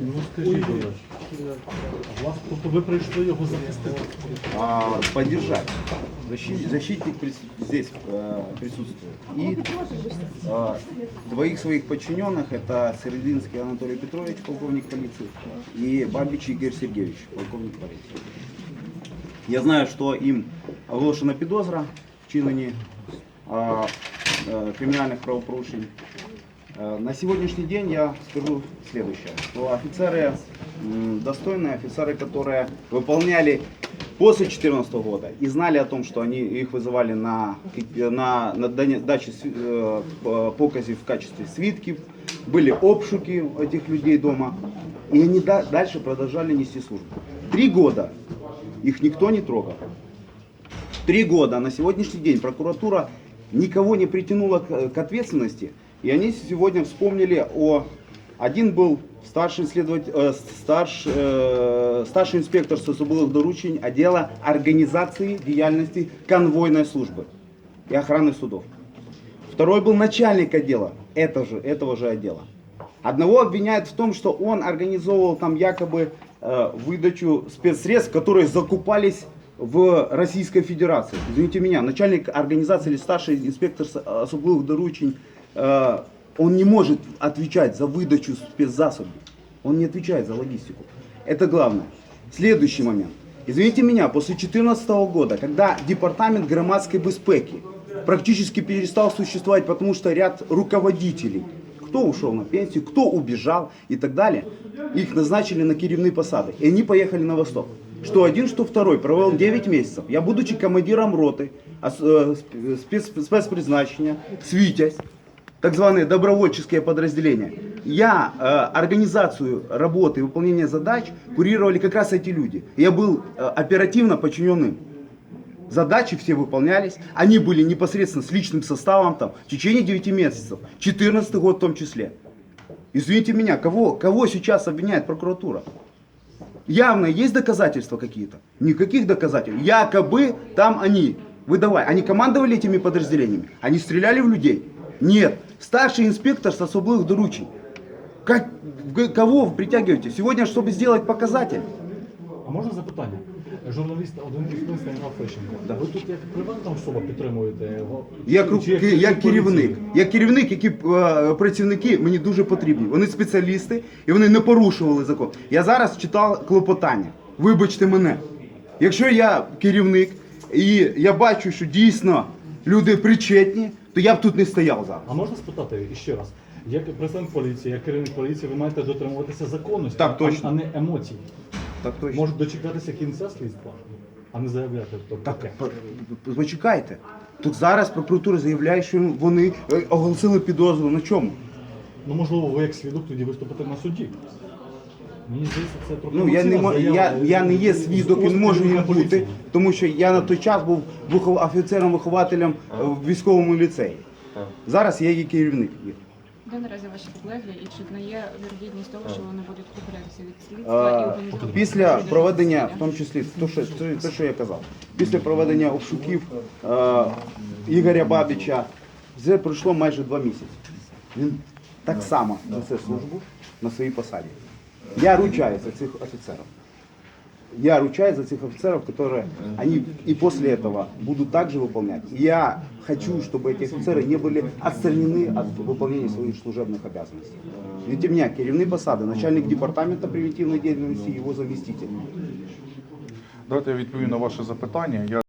Ну скажіть, будь ласка. А Власне, тобто ви прийшли його захистити? а, поддержать. Защи- Защитник прис- здесь э, присутствует. И а, двоих своих подчиненных, это Серединский Анатолий Петрович, полковник полиции, и Бабич Игорь Сергеевич, полковник полиции. Я знаю, что им оголошена підозра в вчиненні а, е, кримінальних правопорушень. Э, На сегодняшний день я скажу следующее, что офицеры достойные, офицеры, которые выполняли после 2014 года и знали о том, что они их вызывали на, на, на даче э, показе в качестве свитков, были обшуки этих людей дома, и они да- дальше продолжали нести службу. Три года их никто не трогал. Три года. На сегодняшний день прокуратура никого не притянула к, к ответственности. И они сегодня вспомнили о... Один был старший, следователь, э, старш, э, старший инспектор с особых доручень отдела организации деятельности конвойной службы и охраны судов. Второй был начальник отдела это же, этого же отдела. Одного обвиняют в том, что он организовывал там якобы э, выдачу спецсредств, которые закупались в Российской Федерации. Извините меня, начальник организации или старший инспектор особых э, он не может отвечать за выдачу спецзасобов. Он не отвечает за логистику. Это главное. Следующий момент. Извините меня, после 2014 года, когда департамент громадской безпеки практически перестал существовать, потому что ряд руководителей, кто ушел на пенсию, кто убежал и так далее, их назначили на керівні посады. И они поехали на восток. Что один, что второй провел 9 месяцев. Я, будучи командиром роты, э, сп- спец- спецпризначения, Свитязь, так званые добровольческие подразделения. Я э, организацию работы и выполнения задач курировали как раз эти люди. Я был э, оперативно подчиненным. Задачи все выполнялись, они были непосредственно с личным составом там в течение 9 месяцев, 14 год в том числе. Извините меня, кого, кого сейчас обвиняет прокуратура? Явно есть доказательства какие-то? Никаких доказательств. Якобы там они выдавали. Они командовали этими подразделениями? Они стреляли в людей? Нет. Старший инспектор с особых доручень. Как, г- кого вы притягиваете? Сегодня, чтобы сделать показатель. А можна запитання? Журналіст, один із журналістів Станіслав Фещенко. Ви тут як приватна особа підтримуєте його? Я, Чи- кру- чи як ки- я керівник. поліції? Я керівник, які е, працівники мені дуже потрібні. Вони спеціалісти і вони не порушували закон. Я зараз читав клопотання. Вибачте мене. Якщо я керівник і я бачу, що дійсно люди причетні, то я б тут не стояв зараз. А можна спитати ще раз? Як представник поліції, як керівник поліції, ви маєте дотримуватися законності, Так, а- точно. а не емоцій. Так точно. Можуть дочекатися кінця слідства, а не заявляти. Тобто, Так, таке. п- почекайте. Тут зараз прокуратура заявляє, що вони е, оголосили підозру. На чому? Ну можливо, ви як свідок тоді виступите на суді. Мені здається, це трохи Ну я не емоційна мо- заява я, я не є свідок, не можу їм бути, тому що я на той час був вихов- офіцером-вихователем е, в військовому ліцеї. Зараз я є керівник. Де наразі ваші підлеглі і чи не є вірогідність того, що вони будуть ухилятися від слідства і Е, організовувати Після проведення, в тому числі те, що, те, те, що я казав, після проведення обшуків е, Ігоря Бабіча, вже пройшло майже два місяці. Він так само несе службу на своїй посаді. Я ручаюсь за цих офіцерів. Я ручаюсь за тех офицеров, которые они и после этого будут также выполнять. И я хочу, чтобы эти офицеры не были отстранены от выполнения своих служебных обязанностей. Ведь у меня керівний посади, начальник департамента превентивной деятельности, его заместитель. Давайте я відповім на ваше запитання. Я